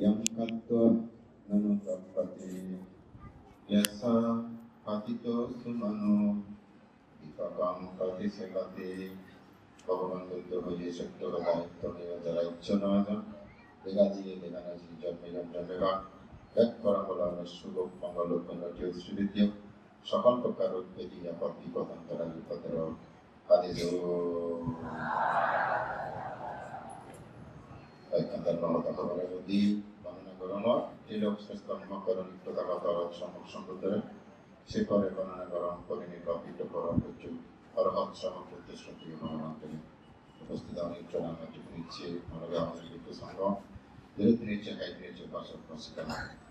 යම් කත්ව නමතප්පතේ යස පතිතෝ සුමනෝ විකපං පතිසකතේ පවමන්තෝ හොයේ ශක්තව දායත්තෝ නිවදලච්චනාද දෙගාදී දෙනාසි ජම්මෙලම් ජම්මෙවා এক করা হল আমার শুভ মঙ্গল কন্যাটি শ্রীবিদ্য সকল প্রকার উদ্বেদি ব্যাপক বিপদান্তরা বিপদের আদি ধন্যবাদ নলতা করণের নদী বর্ণনা করণ তিলক শ্রেষ্ঠ মকরণ প্রতাগত সম্মুখ সম্বুদ্ধরে সে করে বর্ণনা করণ পিঠ করণ উচ্চ অরহৎ সমগ্র শ্রুতি মনোমান্তরী উপস্থিত অনেক জনাঙ্গটি নিচ্ছে মনোগে আমাদের বিদ্যুৎ সংঘ। বিরতি নিচ্ছে, হাইট নিচ্ছে বাসক প্রসিকার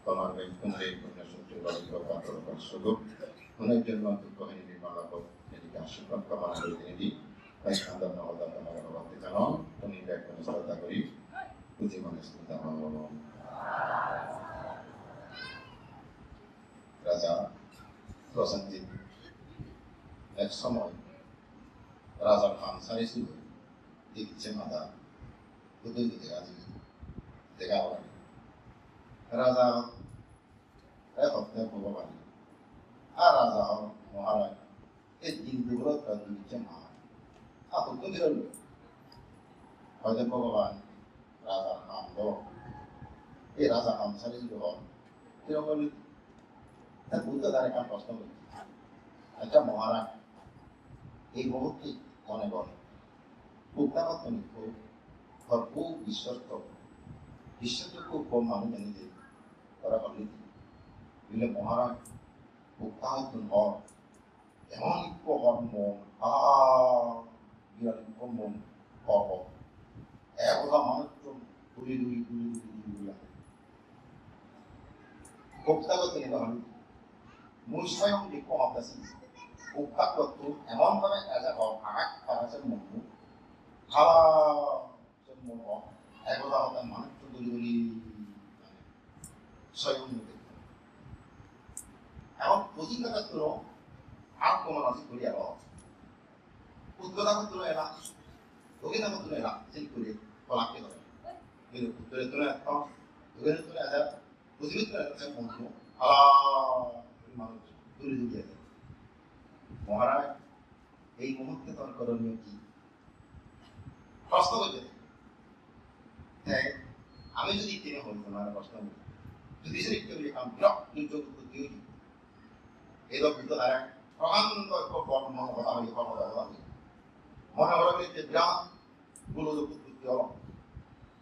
তোমার পুনরে পুণ্য সূত্রে বলিত পাত্র সুযোগ। পুনের জন্য দুঃখহীন নির্মালা এদিকে আশীর্বাদ কামনা করে তিনি দিই তাই কান্দার নহদা তোমার ভগবতী জানো তুমি ব্যাকুণ শ্রদ্ধা করি জীবনে শ্রদ্ধা রাজা প্রসেনজিৎ এক সময় রাজার খানসারি ছিল দিচ্ছে মাদা দিকে আজি দেখা হয় রাজা এক হত্যা ভগবান আর রাজা মহারাজ। এই দিন দুগুলো দিচ্ছে মা আর তো দিল হয়তো ভগবান রাজার নাম দ এই রাজা খানসারি ছিল এরকম বুদ্ধ দ্বারা কাম প্রশ্ন করি আচ্ছা মহারাজ এই মুহূর্তে মনে করে উত্তাপত্য খুব ভরপুর বিশ্বস্ত বিশ্বযোগ্য কম মানুষ যে তারা বলি বলে মহারাজ উত্তাহত হর এমন ইক্য হর মন আ বিরাট ইক্য মন হর একদা মানুষ দুই দুই দুই দুই মুই স্বয়ং ইক্য হতাছি উত্তাগত এমনভাবে এজা হক আঘাত করাছে মনু খাওয়া মন একদা হতাম মানুষ দুই দুই স্বয়ং এখন প্রতিজ্ঞাটা তো আর কোনো নথি করি আর উদ্যোগা করতে এলা না করতে এলা সেই করে কলাকে ধরে। কিন্তু উত্তরে তো একটা ওকে তো আছে বন্ধু আলা মানুষ দূরে দূরে আছে মহারাজ এই মুহূর্তে তোর করণীয় কি প্রশ্ন করতে হ্যাঁ আমি যদি তিনি হই তোমার প্রশ্ন যদি সে একটু কাম বিরক দুর্যোগ হই এরকম কিন্তু তারা প্রকাণ্ড কর্ম কথা বলি কর্ম কথা বলি মনে করা বলি যে বিরাট গোলযোগ উৎপত্তি হল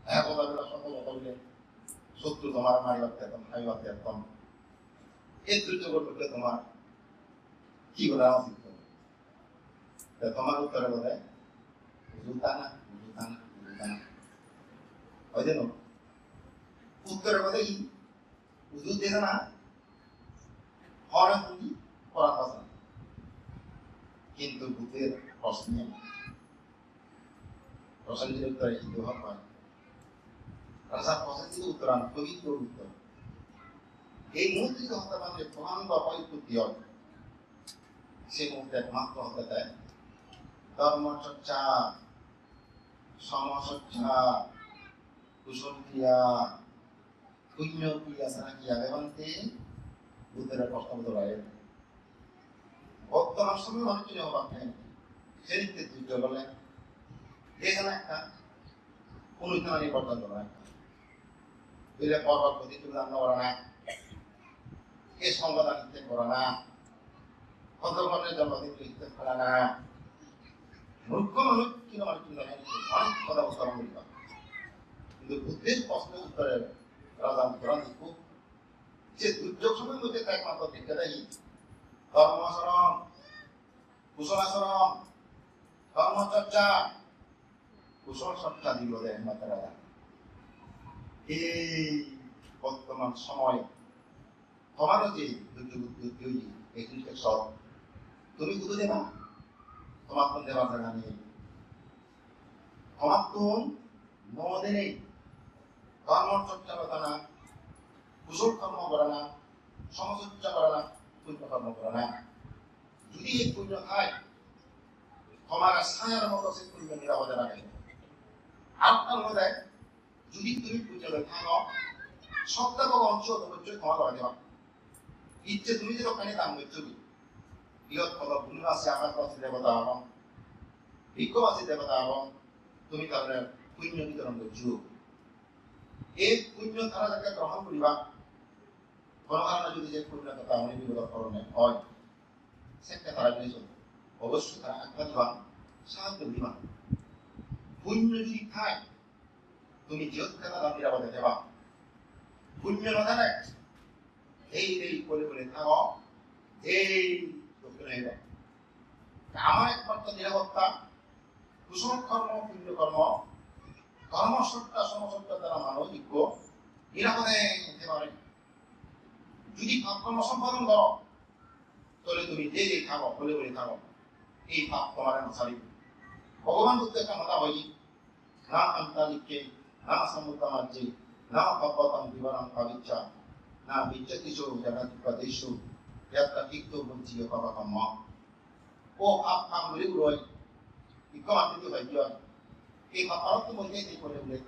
হ্যাঁ কথা কথা বলে শত্রু তোমার তেতম খাইবার তেতম এই দুর্যোগ ঘটলে তোমার কি করা উচিত তোমার উত্তরে বলে, জুতা না জুতা না জুতা না। ওই জন্য উত্তরে বলে, ই, উজু দিছে না। হরে পুঁজি করার কথা কিন্তু ভূতের প্রশ্নে প্রসঙ্গের উত্তরে হিন্দু হক হয় রাজা প্রসঙ্গিত উত্তরান পবিত্র উত্তর। এই মুহূর্তে হত্যা প্রধান বা পরিপত্তি হয়, সে মুহূর্তে একমাত্র হতে দেয় ধর্মচর্চা সমচর্চা কুশল ক্রিয়া পুণ্য ক্রিয়া ছাড়া কি আগে বানতে বুদ্ধের বলতে পারে বর্তমান সময় মানুষজন অবাক সেদিকে যুদ্ধ বলে এখানে একটা অনুষ্ঠান পর্যন্ত এ সংবাদ আনিতে করা না। ভদ্রগণের জন্মদিন লিখতে করা না। মূর্খ মানুষ কিন্তু মানুষ কিন্তু অনেক কথা উত্তরণ করি কিন্তু বুদ্ধির প্রশ্ন উত্তরের রাজা উত্তরণ খুব যে দুর্যোগ সময়ের মধ্যে একমাত্র বিদ্যাটাই ধর্মাচরণ কুশলাচরণ ধর্মচর্চা কুশল চর্চা দিল একমাত্র রাজা। এই বর্তমান সময় তোমারও যে দুর্যোগ এগুলিকে সব তুমি বুঝে দেবা? তোমার তো দেওয়ার জায়গা নেই। তোমার তো নদে নেই। ধর্মচর্চা কথা না কুশল কর্ম করে না, সমচর্চা করে না পুণ্য কর্ম করে না। যদি এই পুণ্য খায় তোমার ছায়ার মতো সে পুণ্য নিরাপদে রাখে। আর তার মধ্যে যদি তুমি পুজোতে থাকো 섰다고 얹혀도 그쪽에 통화가 되봐 이때 두미지로 가니까 그쪽이 이것보다 분나시 아까도 되보다 믿고 왔을 때보다 তুমি তাহলে পুণ্য বিতরণ করছো এই পুণ্য তারা যাকে গ্রহণ করিবা কোনো কারণে যদি যে পুণ্য কথা অনেক বিপদ করণে হয় সেটা তারা নিয়েছ অবশ্যই তারা আজ্ঞা দিবা সাহায্য দিবা পুণ্য যদি খায় তুমি জিয়ত খেলা দাম নিরাপদে দেবা পুণ্য নদানে এই এই করে করে থাকো এই দক্ষিণ হইবা আমার একমাত্র নিরাপত্তা কুসল কর্ম পুণ্য কর্ম কর্মসত্তা সমসত্তা দ্বারা মানবিক নিরাপদে যেতে পারে। যদি পাপ কর্ম সম্পাদন করো, তাহলে তুমি যে যে থাকো, বলে বলে থাকো। এই পাপ তোমার নসারিব ভগবান বুদ্ধ একটা কথা হয় না আন্তালিকে না সমুদ্রামাজ্যে না পাপতাম বিবরণ পাবিচ্ছা না বিচ্ছতিষু জগৎপদেশু যাত্রা তিক্ত বুঝিয়ে পাবা কর্ম ও পাপ কামগুলি রয় kayo. Kaya maparot mo niya, hindi ko rin ulit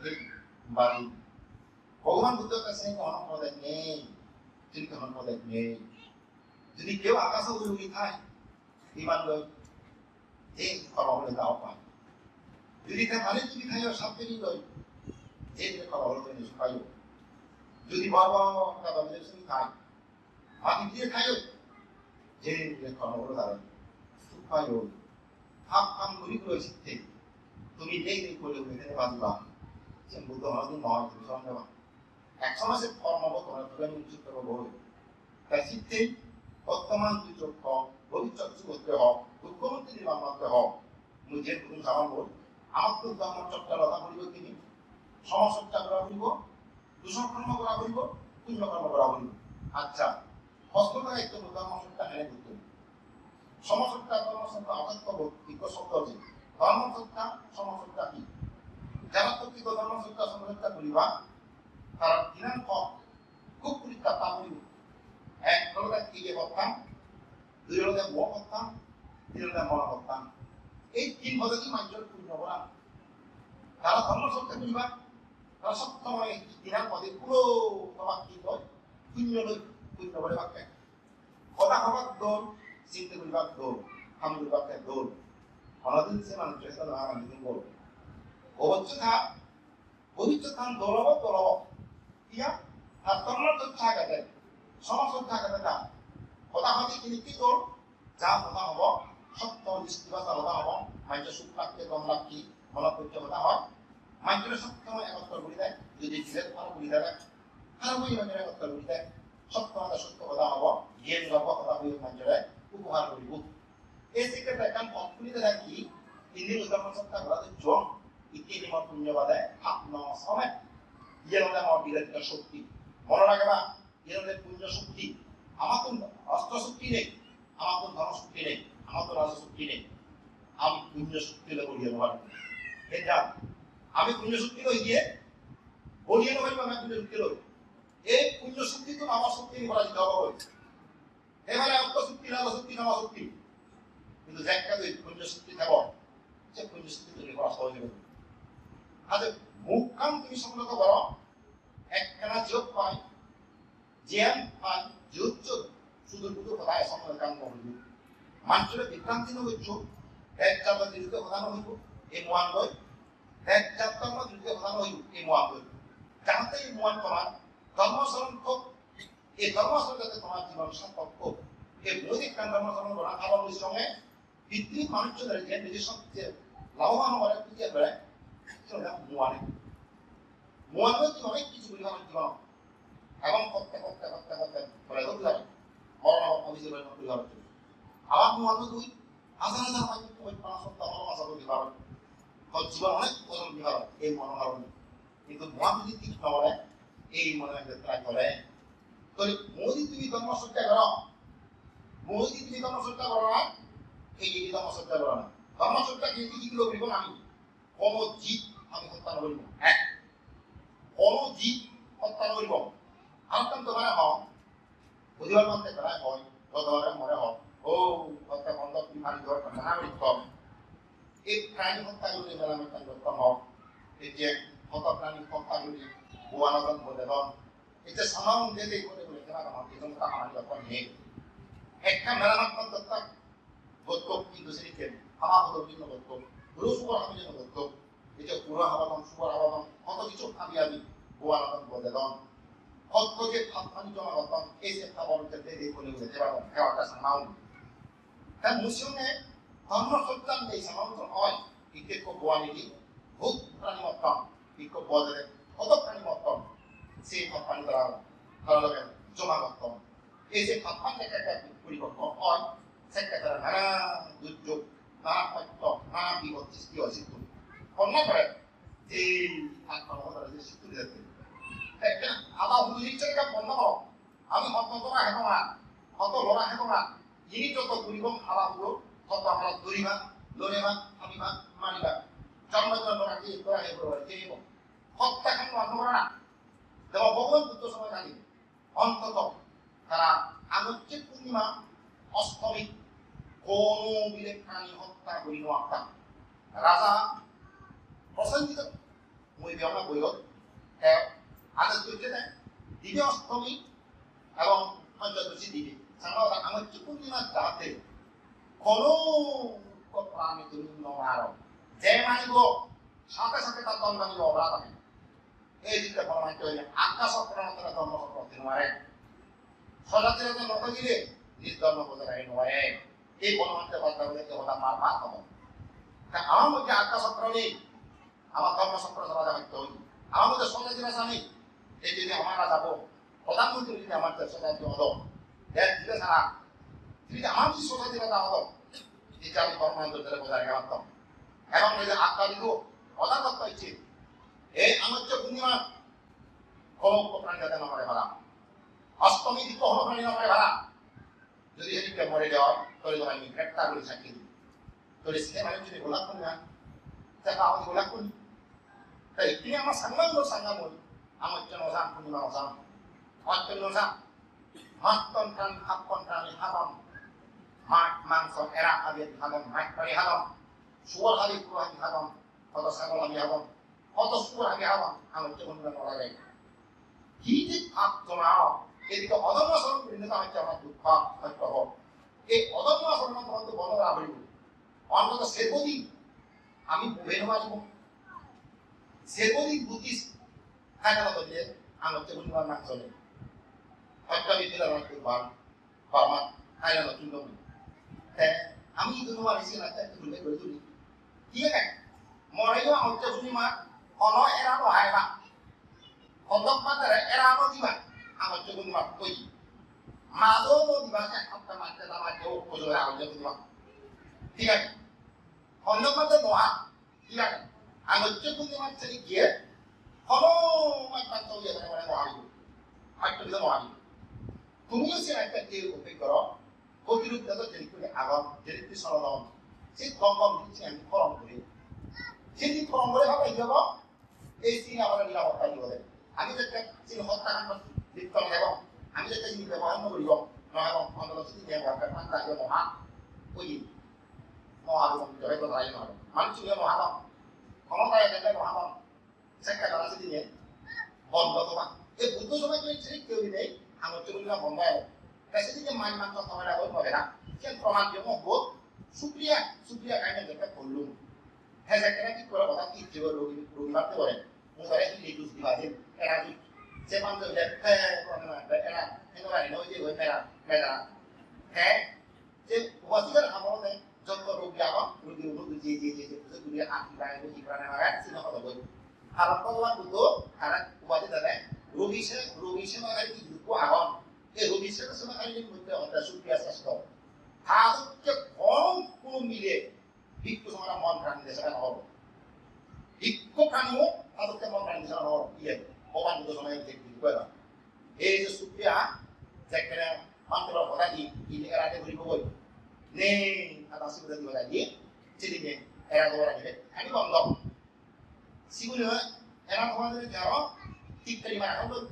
baru. ভগবান বুদ্ধ কাছে অনেক পদক নেই তিনি কেমন পদক নেই যদি কেউ আকাশে উড়ে উড়ি খায় বিমান লয় যে করা হলে দাও পায় যদি তা মানে তুমি খাইও সাপেরই লয় 全力から俺の失敗を。যদি বাবা একটা তুমি সঙ্গে নাই আমি দিয়ে খাইও। যে লেখন হলো তার উপায় হাম হাম করি করে শিখতে তুমি এই নেই করে এখানে বাঁধলাম সে বুদ্ধ হয়তো নয় তুমি সন্দেহ এক সমাজে কর্মগত আমি নিযুক্ত করব তাই শিখতেই বর্তমান চোখ হক ভবিষ্যৎ করতে হক দুঃখমন্ত্রী নির্মাণ করতে হক মুঝে তুমি সামান বল, আমার তো আমার চক্রালতা করিব তিনি সমচর্চা করা করিব দূষণ কর্ম করা করিব পুণ্য কর্ম করা করিব আচ্ছা হস্ততা একটু ধর্মসত্তা হেরে করতে সমসত্তা ধর্মসত্তা বিজ্ঞ শব্দ যে ধর্মসত্তা সমসত্তা কি? যারা প্রকৃত ধর্মসত্তা এক হলতে টিকে করতাম দুই হলতে ম করতাম তিন মন করতাম এই তিন পদ্ধতি মানুষের পূর্ণ করা তারা ধর্মসত্তা করিবা দিনার পদে কি হয়? শূন্য কথা হবার দল চিন্তা করিবার দৌড় হাম করিবার দৌড় অনাদিন সে মানুষ চেষ্টা না আমি দিন বল। অবচ্ছতা ভবিষ্যৎ দৌড়ব দৌড়ব ইয়া, আর তন্মর তো থাকাতে সমস্ত থাকাতে তা কথা হতে তিনি কি যা কথা হব হব। মাইজ সুখ রাখতে কম রাখি মনত করতে কথা হয়। মাইজের সত্যময় একত্র করি দেয় যদি দিলে ভালো করি দেয় আর ওই মাইজের একত্র করি দেয় সত্য কথা সত্য কথা হব, জ্ঞান গল্প কথা হয়ে মাইজের উপহার করিব। এই সেক্রেটারি এখন অর্থনীতি রাখি তিনি উদাহরণ সত্তা করা জন ইত্যাদি মত পুণ্যবাদে আত্ম সময়। ইয়ে হলে আমার বিরাটিত শক্তি। মনে রাখবা ইয়ে হলে পুণ্য শক্তি। আমার তো অস্ত্র শক্তি নেই আমার তো ধন শক্তি নেই আমার তো রাজ শক্তি নেই। আমি পুণ্য শক্তি বলিয়ে এই যা আমি পুণ্য শক্তি লই দিয়ে বলিয়ে নেবার আমি পুণ্য শক্তি লই এই পুণ্য শক্তি তো আমার শক্তি করা দিতে হবে এবারে অর্থ শক্তি রাজ শক্তি নামা শক্তি কিন্তু দেখা তুই পুণ্য শক্তি থাকো সে পুণ্য শক্তি তৈরি করা সহজ হবে। আজ মুখ কাম তুমি সংগ্রহ করো। একখানা যোগ পাই, জ্ঞান পাই যোগ যোগ শুধু দুটো কথায় সময় কাম করব। মানুষের বিভ্রান্তি নইছ এক জাত বিরুদ্ধে কথা নহিব এই মোয়ান লই এক জাতর বিরুদ্ধে কথা নহিব এই মোয়ান লই যাহাতে এই মোয়ান তোমার ধর্মচরণ খুব এই ধর্মচরণ যাতে তোমার জীবন সম্পর্ক এই বৈদিক ধর্মচরণ করা আবার ওই সঙ্গে ভিত্তিক মানুষদের যে নিজের সবচেয়ে লাভবান হওয়ার খুঁজে বেড়ায় মোয়ানে মোয়ানে কি অনেক কিছু বলি আমার জীবন এবং করতে করতে করতে করতে বলে ধরতে যাবে মরণ অভিযোগ পরিবার আবার মোয়ানে দুই হাজার হাজার মানুষ পাঁচ সপ্তাহ ভালো মাসা করে দিবার জীবন অনেক বছর দিবার এই মনোভাবনে। কিন্তু এই মনে ট্রাই করে। তাহলে তুমি ধর্মসত্যা করো। মোদি তুমি ধর্মসত্যা করো না, এই যে ধর্মসত্যা করো না। ধর্মসত্যা কিন্তু কি করব আমি? কোন জীব আমি হত্যা নকৰিব এক কোন জীব হত্যা নকৰিব আনকাম তোমাৰে হওক বুজিবাৰ মতে কৰাই হয় গতবাৰে মৰে হওক ও হত্যা বন্ধ, তুমি এই প্ৰাণী সত্তাগুলি আমি তাক হওক এতিয়া ভত প্ৰাণী সত্তাগুলি ভুৱা নজন বদেৱন এতিয়া চামাও দে দেই কৰে বুলি কেনে নহয় কেইজন কথা সমাজ লক্ষণ নিয়ে শিক্ষা মেলামাত্ম দত্তাক ভত্যক কি গৈছে এতিয়া? সমাজ সদৰ্ভিন্ন ভত্যক গুৰু চুকৰ সামিল ভত্যক এতিয়া গুৰু সাৱধান চুকৰ সাৱধান কত কিছু আমি আমি ভুৱা নজন বদেৱন সত্য যে ভাৱমানি জনা ৰতন এই চেষ্টা কৰোঁতে দে দেই কৰিব যেতিয়া সেৱা এটা চামাও তাত মুছিয়মে ধর্মসন্তান এই সাধারণত হয়। ইটেকো বোয়ানিটি ভূত প্রাণী মত্তম ইকো বজারে কত প্রাণী মত্তম সেই কোম্পানি দ্বারা ধরা যাবে জমা মত্তম এই যে কোম্পানি একটা পরিবর্তন হয় সেটা তারা নানা দুর্যোগ, নানা সত্য নানা বিপদ সৃষ্টি অসিদ্ধ অন্যপরে এই আত্মনগর যে স্বীকৃতি দিতে একটা আদা হুলিচের বন্ধ আমি হত তোরা হেনো না হত লড়া হেনো না এই যত দুর্গম আলাগুলো তত আমরা দরিবা লড়েবা ভাবিবা মানিবা জন্মজন লড়া কি তোরা হে করবে কে এবং হত্যাকাণ্ড করে না? যেমন ভগবান অন্তত তারা আগস্টে পূর্ণিমা অষ্টমী কোন মিলে প্রাণী হত্যা করি নোয়াক্তা রাজা মই বিয়না বইলত আগস্ট করতে দিনে অষ্টমী এবং পঞ্চদশী দিনে। সাধারণত আগস্ট পূর্ণিমা যাতে কোন প্রাণী তুমি নমার যে মানিব সাথে সাথে তার দণ্ড মানিব অপরাধ আমি। এই দিকটা বলা মানতে হইলে আকাশ অপ্রাণতরা দণ্ড করতে নয় সজাতিরতা নকলিলে নিজ ধর্ম বজায় রাখি নয় এই হলে কেউ ওটা মার মার হব তা আমার মধ্যে আত্মা চক্র নেই। আমার ধর্ম চক্র রাজা মারতে হই আমার মধ্যে সজাতি রাজা নেই এই যদি আমরা যাব, প্রধানমন্ত্রী যদি আমার সজাতি হল এর দিলে যদি আমার যদি সজাতি রাজা হল যে আমি বজায় রাখা পারতাম এবং এই যে ইচ্ছে এই আমার যে পূর্ণিমা কলম প্রাণী যাতে আমার ভাড়া অষ্টমী দিক হলো প্রাণী ভাড়া যদি সেদিকে মরে যাওয়ার তাহলে আমি গ্রেপ্তার করে সাক্ষী দিই যদি গোলাপ করি না তাকে আমাকে গোলাপ করি তাই তিনি আমার সাংবাদ সাংবাদ আমার জন্য ওসান পূর্ণিমা ওসান অত্যন্ত ওসান মাত্তন প্রাণ হাপ্পন প্রাণী হাবম মাছ মাংস, এরা হাবি হাবম মাছ প্রাণী হাবম শুয়ার হাবি পুরো হাবি হাবম কত ছাগল আমি হাবম কত শুয়ার হাবি হাবম আমার জন্য মরা যায় কি যে ভাব তোমার এদিকে অদম্য স্মরণ পরিণত হচ্ছে আমার দুঃখ সত্য হোক এই অদম্য স্মরণ তোমাকে বন্ধ করা হইব অন্তত সেদিন আমি বুঝে আসব সেদিন বুদ্ধি থাকা না বললে আমার তো বুঝবার না চলে একটা বিদ্যুৎ আমার খুব ভালো বাবা খাইলা নতুন নবী হ্যাঁ আমি কিন্তু তোমার এসে না একটা তুলে করে তুলি ঠিক আছে? মরে যাওয়া হচ্ছে পূর্ণিমা অন এরানো হয় না অন্তত মাত্রা এরানো দিবা। আমার চোখ মা কই মাদো দিবা কে আপনা মাতে না মাতে ও কোজো আর যে দিবা ঠিক আছে? অন্য মাতে নোয়া ঠিক আছে? আমার চোখ মা চলি গিয়ে হলো মাত মাত তো ইয়ে করে নোয়া দিও হাইটো দিও নোয়া দিও তুমিও সে একটা কে উপে করো প্রতিরূপ দাদা যেই করে আগম যেই তুই সরলম সে কম কম দিচ্ছি আমি ফরম করি সেদিন ফরম করে হবে যাব এই সিন আমার নিরাপত্তা দিব আমি যেটা সিন হত্যাকাণ্ড লিপ্ত নহব আমি যেটা জিনিস ব্যবহার নকৰিব নহব অন্তত যদি ব্যৱহাৰ কৰে পাঁচটা কিয় মহা কৈ মহাদম জয় নহব মানুহ চুলে মহাদম ক্ষমতায় যেটা মহাদম সেটা তারা যদি নিয়ে বন্ধ তোমা এই বুদ্ধ সময় কেউ নেই। চুল বন্ধ হবে তাই সেদিকে মান মান কথা বলা হয়ে পাবে না কেন প্রমাণ মোক বহুত সুপ্রিয়া সুপ্রিয়া কাহিনী যেটা করলুম হ্যাঁ সেখানে কি করে কথা কি জীব রোগী রোগী মারতে পারে mo sa rin hindi gusto ba din kaya di sa pang tuh dan kaya ko na ba kaya ini orang ini dia gue kaya kaya kaya jadi waktu kan kamu nih contoh rugi apa rugi rugi jadi jadi jadi terus gue ah kita itu iklan yang lain sih nggak tahu kalau kau lah butuh karena waktu itu deh rugi sih rugi sih mah kali itu gua awam eh rugi sih sama kali ini butuh ada supiasa stop harus ke orang pun milik itu sama orang mau kan desa kan orang ikut kamu atau kamu kan desa orang iya orang itu sama yang jadi gue এই যে সুপ্রিয়া যেখানে মাত্র কথা দি ini era de beribu boy ne atas sudah dua lagi jadinya era dua lagi ini bondok siguro era dua lagi jaro tiga lima tahun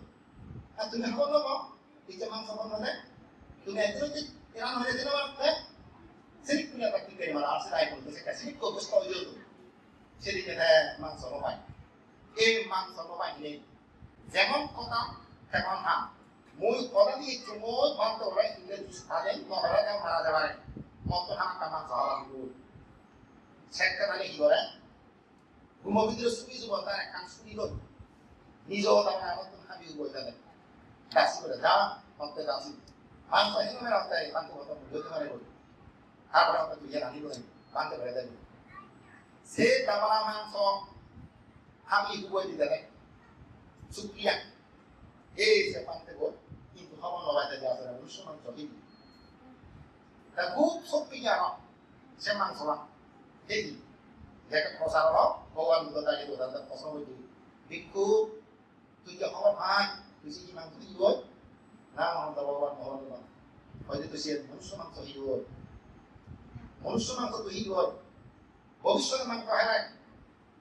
ah tuh nggak ইজতেমা সফল হলে তুমি এত যদি ইরান হয়ে যেতে পারো তবে হ্যাঁ? সিরিক তুলে পাখি কে মারা আসে তাই মাংস পাই হ্যাঁ, এই মাংস যেমন কথা, তেমন না মূল কথা দিয়ে চুমোদ মন্ত হয় ইংরেজি স্থানে মহারা কেউ মারা যাবে। মন্ত হাম কাম জ্বালাম মানে কি করে? ঘুমো ভিতরে শুয়ে যাব তার একখান শুনি গল নিজেও তার আমার তো খাবি বলতে দেয় দাসি করে যা মতে দাসি মাংস হেন মেরা তাই মাংস কথা বুঝতে পারে বল তারপরে আমরা তুই জানি বলেন মাংস করে দেন সে তাবলা মাংস হাবি বই দিতে দেয় সুপ্রিয়া এই সে পান্তে বল কিন্তু খবর নবাই দেয় আসলে রুশ মাংস হিবি তা খুব শক্তি জানো সে মাংস দেখি jaket kosaro bawa buka tadi tu tentang kosong itu biku tujuh imam tu hidup nah orang tahu orang orang tu oh itu tu si manusia mang tu hidup manusia mang tu hidup manusia mang tu hidup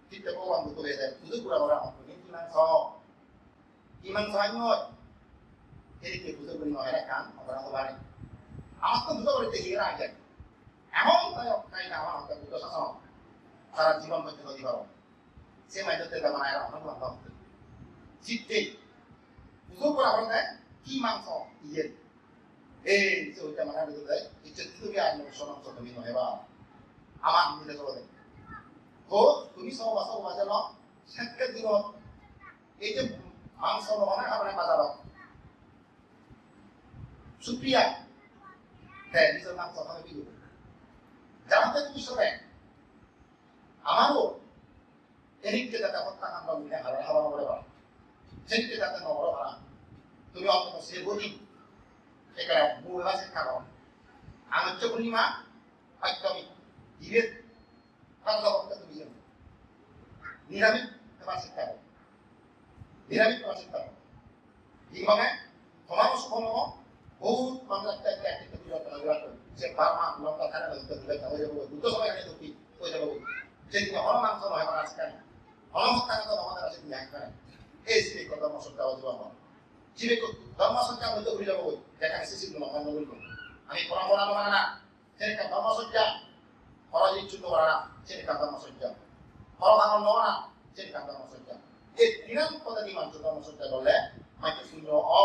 kita bawa buka beda itu kurang orang ini imam so imam so hidup jadi kita buka beri orang kan orang tu balik আমার তো দুটো করে দেখি আগে এমন তাই তাই না আমার দুটো শাসন সারা জীবন মধ্যে নদী পাবো সে মাইতে তেমন আয় অনেক লম্বা হতে জিততে বুঝো করে আমার দেয় কি মাংস ইয়ে এই যে ওইটা মানে আমি দেয় ইচ্ছে তুমি আর নশো মাংস তুমি নয় বা আমার মিলে চলে দেয় তো তুমি সব বাসা বাজে ন সেকে দিন এই যে মাংস নহনে খাবে বাজার সুপ্রিয়া হ্যাঁ নিজের মাংস খাবে কি জানাতে তুমি সবাই আমারও এদিককে যাতে হত্যাকাণ্ড মিলে হারা হাওয়া করে সেদিকে যাতে নগর হারা তুমি অন্তত সে বুঝি এখানে মূল আছে কারণ হচ্ছে পূর্ণিমা জীবের কান্না করতে তুমি জানো। নিরামিষ তোমার শিক্ষা হবে নিরামিষ তোমার শিক্ষা হবে এইভাবে তোমার সুখম বহুত মানুষ একটা একটা একটা বিরাট বিরাট সে বারমা লঙ্কা খানা হয়ে যাব, দুটো সময় এখানে দুটি হয়ে যাব। যেদিকে হল মাংস নয় আমার আজকে হলমত্তাকে তো আমাদের আছে তুমি এক করে এই সিরে কত মশলা অজবা হল সিরে ধর্ম সজ্জা হইতে ঘুরে যাব যেখানে শিশিরগুলো অন্য বলব আমি পরম্পরা মানে না সেটা ধর্ম সজ্জা হরজি চুত করা না সেটা ধর্ম সজ্জা হর ভাঙন নেওয়া না সেটা ধর্ম সজ্জা এই তিনাম পদ্ধতি মাংস ধর্ম সজ্জা করলে মাইকে শূন্য অ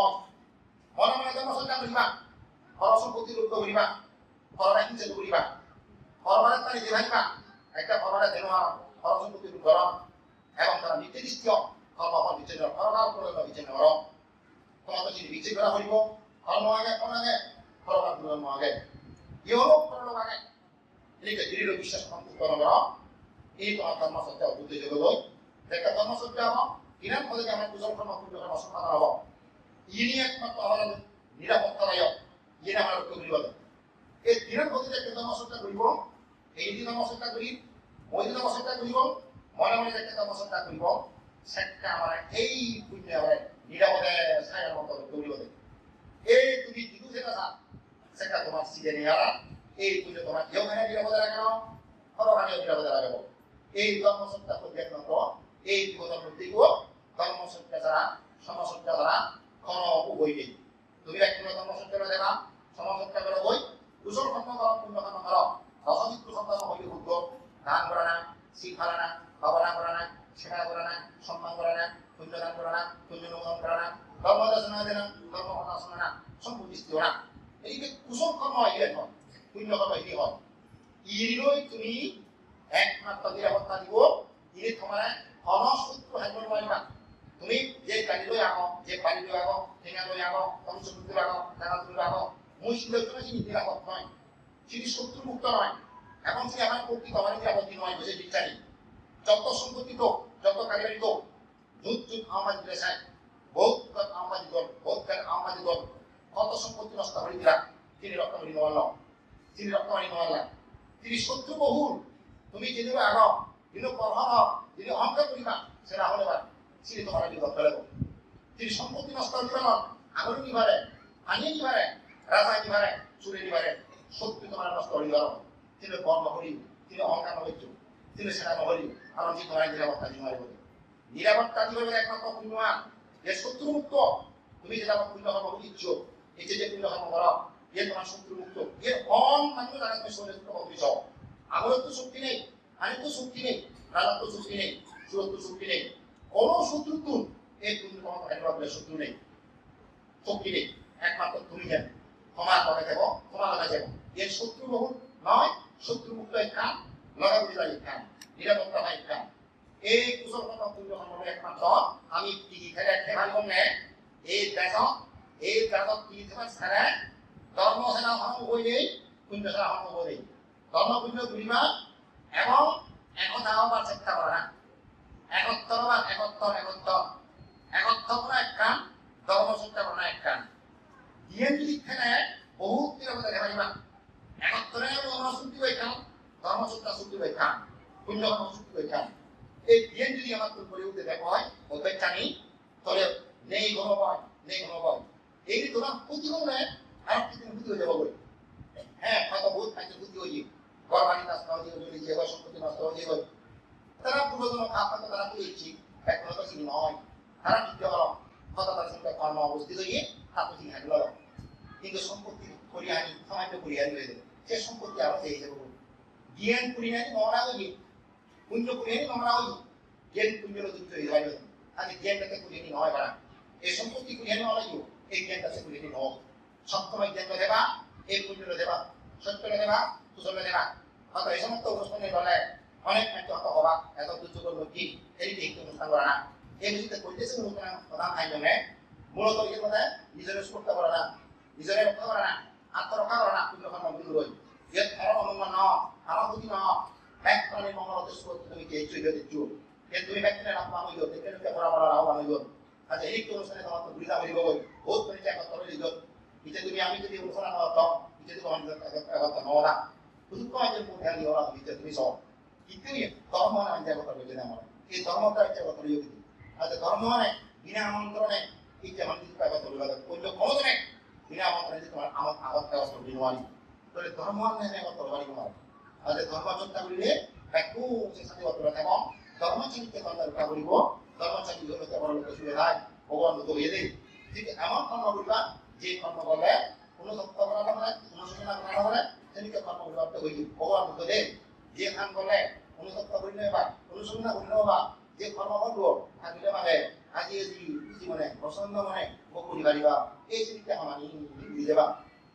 মনে মনে ধর্ম সজ্জা করিবা হর সম্পত্তি লুপ্ত করিবা হর হিংসা করিবা হর মানে তার যে ভাইবা একটা খবরে দেন সরস্বতী গরম এবং তারা নির্দিষ্ট হইব কর্ম আগে কোন আগে খরবার কর্ম আগে ইহলো করল আগে দৃঢ় বিশ্বাস সম্পূর্ণ কর এই তোমার কর্মসজ্জা বুদ্ধি কর্মসজ্জা হব কিনার ফলে আমার কুশল কর্ম পূর্ণ কর্ম সমাধান হব ইনি একমাত্র আমার নিরাপত্তাদায়ক ইয়ে আমার লক্ষ্য করিব এই দিনের ফলে একটা কর্মসজ্জা করিব এই দিন মশলা করি ওই দিন মশলা করিব মনে মনে একটা মশলা করিব সেটা আমার এই পুণ্য আমার নিরাপদে ছায়ার মতো করিব এই তুমি যিটো সেটা চা, সেটা তোমার সিজে নিয়ে এই পুণ্য তোমার কেউ মানে নিরাপদে রাখো সরকারে নিরাপদে রাখব এই ধর্মসত্তা প্রজ্ঞান মন্ত্র এই বিপদের মধ্যে ধর্মসত্তা ছাড়া সমসত্তা ছাড়া কোন উভয় নেই। তুমি এক ধর্মসত্তা দেবা সমসত্তা করে বই কুশল কর্ম করো পুণ্য কর্ম করো অসমিত্র সন্তান হইলে বুদ্ধ দান করে না, শিখ না ভাবনা করে না সেবা করে না, সম্মান করে না পুণ্য দান করে না পুণ্য অনুমোদন করে না, ধর্ম দর্শনা দেন ধর্ম শোনে না দিও না। এই যে কুশল কর্ম ইয়ে হয়, পুণ্য কর্ম ইয়ে হয়। ইলৈ তুমি একমাত্ৰ নিৰাপত্তা দিব ইনি তোমাৰ সনসূত্ৰ ভাবিব নোৱাৰিবা তুমি যে গাড়ী লৈ আহ, যে পানী লৈ আহ টেঙা লৈ আহ কমচুৰ লৈ আহ টেঙা লৈ আহ মোৰ সিদ্ধান্ত নিৰাপদ নহয় তিনি শত্রু মুক্ত নয়। এখন তিনি আমার কর্তৃক আমার আপত্তি নয় বসে বিচারি। যত সম্পত্তি তো যত কারিগরি তো যুগ যুগ আমাদের দেশায় বহুত আমাদের দল বহুত আমাদের দল কত সম্পত্তি নষ্ট করে দিলা তিনি রক্তমারি নোয়াল তিনি রক্তমারি নোয়াল তিনি শত্রু বহুল। তুমি যেদিন আগ দিন পরহর যিনি অহংকার করিবা সেটা হলে বার তিনি তোমার বিগত ফেলে তিনি সম্পত্তি নষ্ট করিবা আগুন নিবারে আনিয়ে নিবারে রাজা নিবারে চুরে নিবারে সত্যি তোমার নষ্ট হইল তিনি কর্ম করিব তিনি অহংকার নবৈত্য, তিনি সেটা নহরিব কারণ যে তোমার নিরাপত্তা দিবাই বলে নিরাপত্তা দিবে একমাত্র পুণ্যমান যে শত্রু মুক্ত তুমি যেটা আমার পুণ্য কর্ম দিচ্ছ, এই যে পুণ্য কর্ম কর ইয়ে তোমার শত্রু মুক্ত ইয়ে অন মানুষ জানা তুমি শরীর করিছ আমার তো শক্তি নেই আমি তো শক্তি নেই, রাজার তো শক্তি নেই, সুরত তো শক্তি নেই। কোন শত্রু তুন এই পুণ্য কর্ম শত্রু নেই। শক্তিৰে একমাত্ৰ তুমি যেন সমাজ লগাই যাব সমাজ লগাই যাব ইয়াত শত্ৰু বহুত নহয় শত্ৰুমুক্ত স্থান লগাগুৰি স্থান নিৰাপত্তা নাই স্থান এই কুশলখনৰ পুণ্যখনৰ একমাত্ৰ আমি টিকি খেলে ধেমালি কমে এই দেশত এই দেশত টিকি থকা চাৰে ধৰ্ম সেনাখন হৈ নেই পুণ্য সেনাখন হ'ব নেই ধৰ্ম পুণ্য বুলিবা এবং একতা হবার চেষ্টা করা একত্তর বা একত্তর একত্তর একত্তর করা এক কাম ধর্ম চেষ্টা করা এক কাম। দিয়ে যদি খেলে বহুত নিরাপদে দেখা যাবা একত্তরে ধর্ম শুদ্ধি হয়ে কাম ধর্ম চেষ্টা শুদ্ধি হয়ে কাম। কর্ম শুদ্ধি হয়ে কাম এই দিয়ে যদি আমার করে উঠতে দেখো হয় অপেক্ষা নেই তাহলে নেই গণবয় নেই গণবয় এই তোমার ক্ষতি হলে আর কিছু ক্ষতি হয়ে যাব হ্যাঁ হয়তো বহুত খাইতে ক্ষতি হয়ে ঘর নষ্ট হয়ে যাবে জমি জায়গা সম্পত্তি নষ্ট হয়ে যাবে তারা পূর্বতন খাপাতে তারা পেয়েছি এখন তো চিনি নয়। তারা দ্বিতীয় হল কত তার সঙ্গে কর্ম অবস্থিত হয়ে তাকে চিনি হারিল কিন্তু সম্পত্তি করিয়ানি সামান্য করিয়ানি হয়ে যাবে সে সম্পত্তি আরও পেয়ে যাবে জ্ঞান করিয়ানি নোংরা হয়ে পুণ্য করিয়ানি নোংরা হয়ে জ্ঞান পুণ্যের জ্ঞানটাকে এই সম্পত্তি করিয়ানি নয় এই জ্ঞানটা সে করিয়ানি নয় এই এই গলে অনেক নাট্য হত অবাক এত দুর্যোগ লোকটি এদিকে একটু অনুষ্ঠান করে না। এই মূলত ইয়ে কথা, নিজের সুরক্ষা করে না, নিজের রক্ষা করে না, আত্মরক্ষা করে না পুণ্য কর্ম রই ইয়াত ধর্ম ন আমার ন তুমি কে ইচ্ছু ইয়ে দিচ্ছু কিন্তু তুমি ব্যক্তি না নাম হইও দেখে দেখে পড়া পড়া রাও হইও আচ্ছা এই অনুষ্ঠানে তোমার তো বুঝা হইব বই বহুত করে চাকা তলে দিও ইতে তুমি, আমি যদি অনুষ্ঠান ইতে তুমি আমাদের কথা নওলা বুঝুক যে তুমি সব। ইত্যাদি ধর্ম মানে কথা বলছেন আমার এই ধর্মটা বলি আচ্ছা ধর্ম মানে বিনা আমন্ত্রণে কিছু বলবে কোন কোনোদিনে বিনা আমন্ত্রণে তোমার আমার তাহলে ধর্ম মানে বলি তাহলে ধর্ম চিন্তা করিলে ধর্ম চিন্তা কর্ম রূপা করিব। ধর্ম চাকরি হলে কেমন লোক শুরু হয় ভগবান লোক হয়ে দেয়। ঠিক এমন কর্ম রূপা যে কর্ম করলে কোনো সত্য করা নহরে কোনো সূচনা করা নহরে সেদিকে কর্ম রূপাতে হয়ে যাবে ভগবান লোক দেয়। যে খান করলে কোনো সত্য করি নেবা কোনো সূচনা করি নেবা যে কর্ম করব থাকিলে মানে আজি যদি জীবনে পছন্দ মানে মুকুলি পারিবা এই সেদিকে আমি দেবা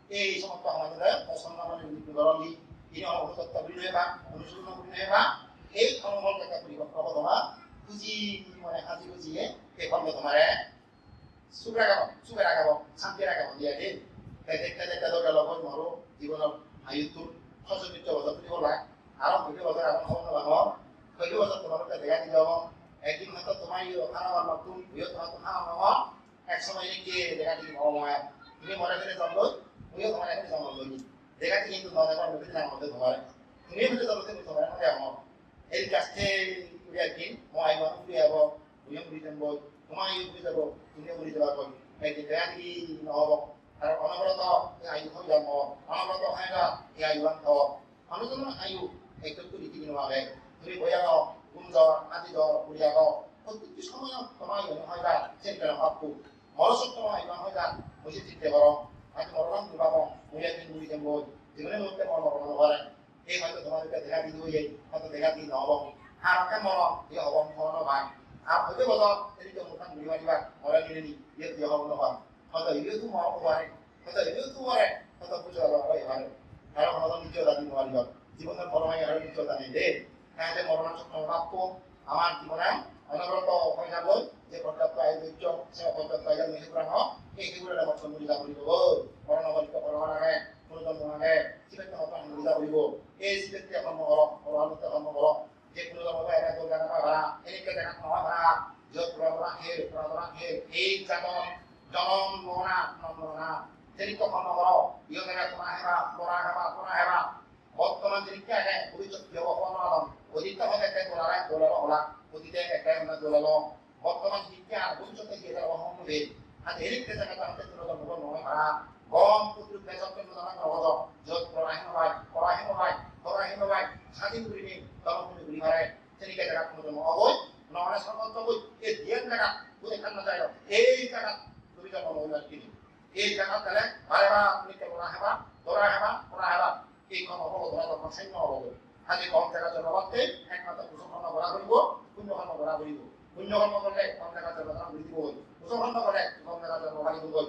এই সমস্ত সমাজলৈ পছন্দ মানে মৃত্যুবরণ দিই। ইনি অনুসত্তা করি নবা অনুসন্ধান করি নবা এই কর্মফল দেখা করিব পাব তোমার বুঝি মানে আজি বুঝিয়ে এই কর্ম তোমারে সুখ রাখাব সুখে রাখাব শান্তি রাখাব দিয়া দিন দেখতে দেখতে দরকার লগত মারো জীবনের আয়ুটো সচরিত্র বজায় তুলিব লাগে আরও দুটো বছর এখন হব। না বাবা বছর তোমার দেখা দিয়ে যাব একদিন হয়তো তোমার তো খাওয়া হওয়া এক সময় গিয়ে দেখা হওয়া হয় তুমি মনে করে জন্ম তুমিও তোমার এখানে জন্ম দেখা দিয়ে কিন্তু নয় আমার মুখে জানা মধ্যে তোমার তুমি তোমার মনে আমার এই কাছে উড়ে একদিন মই আইব উড়ে যাব তুমিও উড়ি যাব তোমার উড়ি যাব তুমিও উড়ি যাবা দেখা দিয়ে নহব আৰু অনবৰত আয়ু হৈ যাব হয় না এই আয়ু থ মানুহজনৰ আয়ু একটু রীতি নিয়মে তুমি বইয়াও গুমজর আদিজর উড়িয়াও প্রত্যেকটি সময় তোমার ইয়ে হয় যা সেটা ভাববো মরসত তোমার ইমান হয় যা বুঝে চিনতে পারো আজ মরণ দুবাব উড়িয়া দিন উড়ি যাব জীবনের মধ্যে মরণ মরণ করে এই হয়তো তোমাদেরকে দেখা দিতে হয়ে হয়তো দেখা দিন নহব আর একটা মর ইয়ে হব মরণ ভাই আর হইতে বছর এদিকে মুখান ঘুরি মারিবা মরে নিলে নি ইয়ে দিয়ে হব নহয় হয়তো হয় জানে হয়ে যাব যে পর্যাপ্ত আয় ধৈর্য, সে মেহে জানা ভাড়া এনেকে নহয় ভাড়া, যত প্রবরা হে প্রবরা হে এই জনম মনা নমনা যেদিকে কর্ম কর ইয়ে জায়গা তোরা হেবা তোরা হেবা তোরা হেবা বর্তমান যেদিকে আহে ভবিষ্যৎ ব্যবহার অতীত হতে একটা দোলারা দোলালো হলা অতীতে একটা আমরা দোলালো বর্তমান শিক্ষা আর ভবিষ্যতে কি এটা বহন হবে আর এরিকতে জায়গা তাহলে দোলালো মুখ নয় ভাড়া গম পুত্র কিন্তু জানা নহব যত পড়াহিন হয় পড়াহিন হয় পড়াহিন হয় স্বাধীন করি নি তখন তুমি ঘুরি মারে সেদিকে জায়গা কোনো জন্ম অবৈ নহলে সর্বত্র বই এই দিয়েন জায়গা বুঝে খান না যায় এই জায়গা তুমি জন্ম মহিলার কিনি এই জায়গা তাহলে বারে বার আপনি পড়া হেবা দৌড়া হেবা পড়া হেবা এই কম হব ধরা তখন সৈন্য হব আজি কম জায়গা জনগণকে একমাত্র কুশলখণ্ড গড়া কৰিব শূন্যখণ্ড গড়া কৰিব শূন্যখণ্ড কৰিলে কম জায়গা জনগণ বৃদ্ধি হ'ল কুশলখণ্ড কৰে কম জায়গা জনগণ বাঢ়িব গ'ল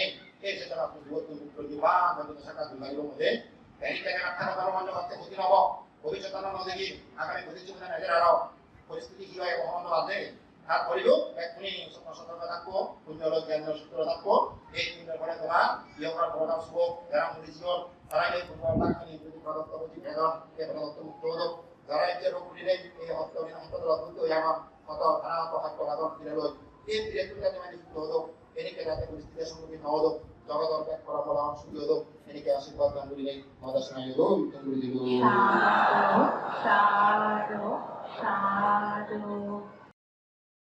ते ते त्याच्यावर आपण दिवस प्रतिभा मधुसा का दुर्गाईमध्ये त्यांनी त्याच्या रक्षण करो এই পুণ্যের ফলে তোমার ইয়োগার প্রধান মুক্ত হলো যারা এই রোগ উঠিলে এই হস্ত হস্ত অদ্ভুত হয়ে আমার হত ধারা তুমি যাতে মানে যুক্ত হলো পরিস্থিতির সম্মুখীন হওয়া হলো জগদর ত্যাগ করা বলা সুখী হলো এদিকে আশীর্বাদ দান করিলে মাদার বিতরণ করে দিল সাধু সাধু সাধু।